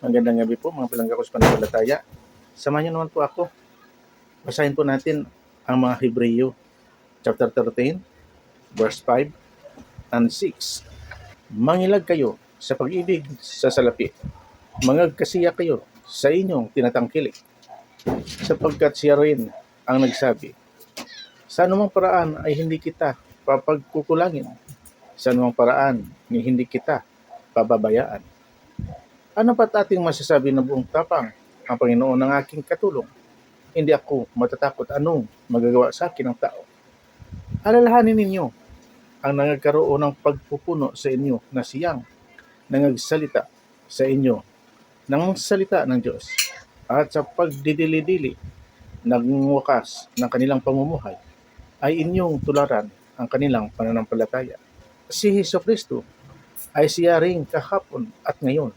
Magandang gabi po mga palangga ko sa pananampalataya. Samahan niyo naman po ako. Basahin po natin ang mga Hebreyo chapter 13 verse 5 and 6. Mangilag kayo sa pag-ibig sa salapi. Mangagkasiya kayo sa inyong tinatangkilik. Sapagkat siya rin ang nagsabi, sa anumang paraan ay hindi kita papagkukulangin. Sa anumang paraan ni hindi kita pababayaan. Ano pa't ating masasabi na buong tapang? Ang Panginoon ang aking katulong. Hindi ako matatakot anong magagawa sa akin ng tao. Alalahanin ninyo ang nangagkaroon ng pagpupuno sa inyo na siyang nangagsalita sa inyo ng salita ng Diyos at sa pagdidili-dili ng wakas ng kanilang pamumuhay ay inyong tularan ang kanilang pananampalataya. Si Heso Kristo ay siya ring kahapon at ngayon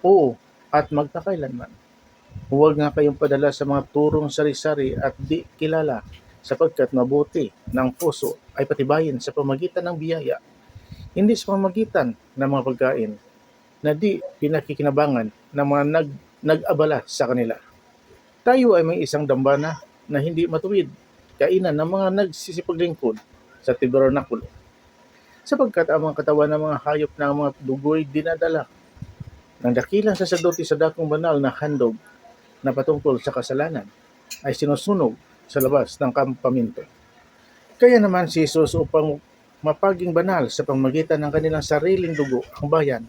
Oo, at magpakailanman. Huwag nga kayong padala sa mga turong sari-sari at di kilala sapagkat mabuti ng puso ay patibayin sa pamagitan ng biyaya, hindi sa pamagitan ng mga pagkain na di pinakikinabangan ng mga nag, nag-abala sa kanila. Tayo ay may isang dambana na hindi matuwid, kainan ng mga nagsisipaglingkod sa tabernakulo. Sapagkat ang mga katawan ng mga hayop na mga dugoy dinadala ng dakilang sasadote sa dakong banal na handog na patungkol sa kasalanan ay sinusunog sa labas ng kampaminto. Kaya naman si Jesus upang mapaging banal sa pamagitan ng kanilang sariling dugo ang bayan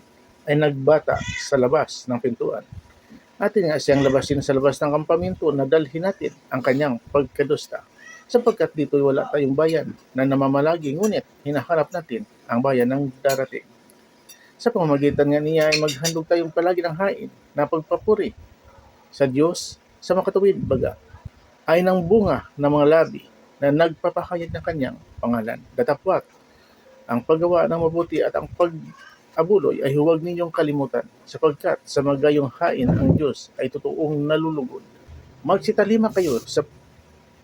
ay nagbata sa labas ng pintuan. Atin nga siyang labasin sa labas ng kampaminto na dalhin natin ang kanyang pagkadusta sapagkat dito'y wala tayong bayan na namamalagi ngunit hinaharap natin ang bayan ng darating. Sa pamamagitan nga niya ay maghandog tayong palagi ng hain na pagpapuri sa Diyos sa makatuwid baga ay ng bunga ng mga labi na nagpapahayag ng kanyang pangalan. Datapwat, ang paggawa ng mabuti at ang pag-abuloy ay huwag ninyong kalimutan sapagkat sa magayong hain ang Diyos ay totoong nalulugod. Magsitalima kayo sa,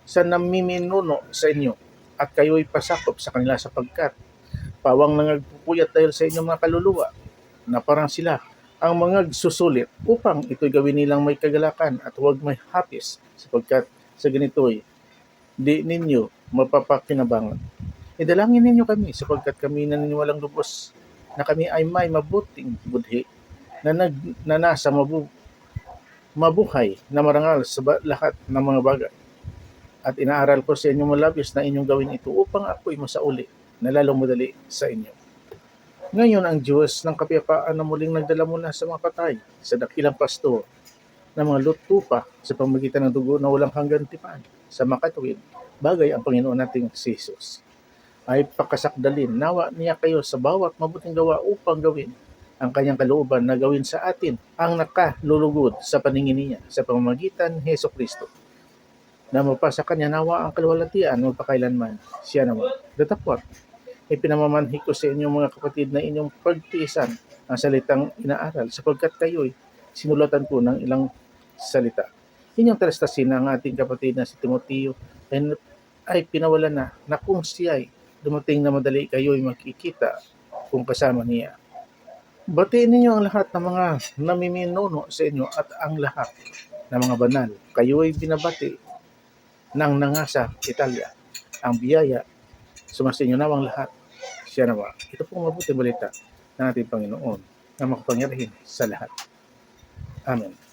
sa namiminuno sa inyo at kayo'y pasakop sa kanila sapagkat pawang nangagpupuyat dahil sa inyong mga kaluluwa na parang sila ang mga susulit upang ito'y gawin nilang may kagalakan at huwag may hapis sapagkat sa ganito'y di ninyo mapapakinabangan. Idalangin ninyo kami sapagkat kami naniniwalang lubos na kami ay may mabuting budhi na, nag, na nasa mabu, mabuhay na marangal sa ba- lahat ng mga bagay. At inaaral ko sa inyong malabis na inyong gawin ito upang ako'y masauli na lalong sa inyo. Ngayon ang Diyos ng kapayapaan na muling nagdala mula sa mga patay sa dakilang pasto ng mga lutupa sa pamagitan ng dugo na walang hanggan tipan sa makatuwid bagay ang Panginoon nating si Jesus. Ay pakasakdalin nawa niya kayo sa bawat mabuting gawa upang gawin ang kanyang kalooban na gawin sa atin ang nakalulugod sa paningin niya sa pamamagitan ni Heso Kristo. Na mapasa kanya nawa ang kalwalatian magpakailanman siya naman datapwat ipinamamanhi ko sa inyong mga kapatid na inyong pagtiisan ang salitang inaaral sapagkat kayo'y sinulatan ko ng ilang salita. Inyong talastasin ang ating kapatid na si Timoteo ay, ay pinawalan na na kung siya ay dumating na madali kayo'y makikita kung kasama niya. Batiin ninyo ang lahat ng mga namiminuno sa inyo at ang lahat ng mga banal. Kayo'y binabati ng nangasa Italia. Ang biyaya sumasinyo nawang lahat siya nawa. Ito po mabuting balita ng ating Panginoon na makapangyarihin sa lahat. Amen.